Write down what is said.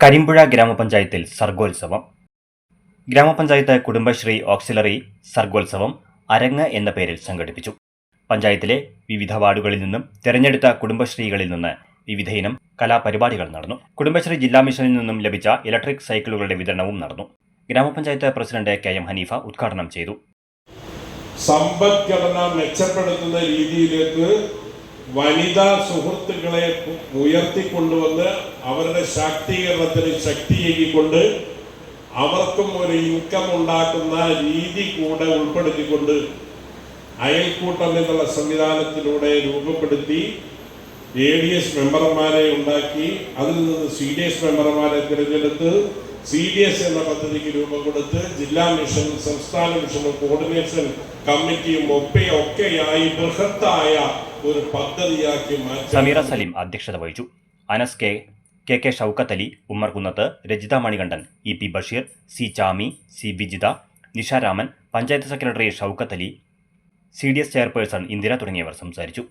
കരിമ്പുഴ ഗ്രാമപഞ്ചായത്തിൽ സർഗോത്സവം. ഗ്രാമപഞ്ചായത്ത് കുടുംബശ്രീ ഓക്സിലറി സർഗോത്സവം അരങ്ങ് എന്ന പേരിൽ സംഘടിപ്പിച്ചു. പഞ്ചായത്തിലെ വിവിധ വാർഡുകളിൽ നിന്നും തെരഞ്ഞെടുത്ത കുടുംബശ്രീകളിൽ നിന്ന് വിവിധ ഇനം കലാപരിപാടികൾ നടന്നു. കുടുംബശ്രീ ജില്ലാ മിഷനിൽ നിന്നും ലഭിച്ച ഇലക്ട്രിക് സൈക്കിളുകളുടെ വിതരണവും നടന്നു. ഗ്രാമപഞ്ചായത്ത് പ്രസിഡന്റ് കെ എം ഹനീഫ ഉദ്ഘാടനം ചെയ്തു. സമ്പദ്ഘടന മെച്ചപ്പെടുത്തുന്ന രീതിയിലേക്ക് വനിതാ സുഹൃത്തുക്കളെ ഉയർത്തിക്കൊണ്ടുവന്ന് അവരുടെ ശാക്തീകരണത്തിന് ശക്തിയേകിക്കൊണ്ട് അവർക്കും ഒരു ഇൻകം ഉണ്ടാക്കുന്ന രീതി കൂടെ ഉൾപ്പെടുത്തിക്കൊണ്ട് അയൽക്കൂട്ടം എന്നുള്ള സംവിധാനത്തിലൂടെ രൂപപ്പെടുത്തി എ ഡി എസ് മെമ്പർമാരെ ഉണ്ടാക്കി അതിൽ നിന്ന് സി ഡി എസ് മെമ്പർമാരെ തിരഞ്ഞെടുത്ത് സി ഡി എസ് എന്ന പദ്ധതിക്ക് രൂപം കൊടുത്ത് ജില്ലാ മിഷൻ സംസ്ഥാന മിഷനും കോർഡിനേഷൻ കമ്മിറ്റിയും ഒക്കെ ഒക്കെയായി ബൃഹത്തായ ഒരു പദ്ധതിയാക്കി സമീറ സലീം അധ്യക്ഷത വഹിച്ചു. Anas K K K Shoukath Ali Ummer Kunnath Rajitha Manikandan E P Basheer C Chami C Vijitha Nisha Raman panchayat secretary Shoukath Ali C D S chairperson Indira തുടങ്ങിയവർ സംസാരിച്ചു.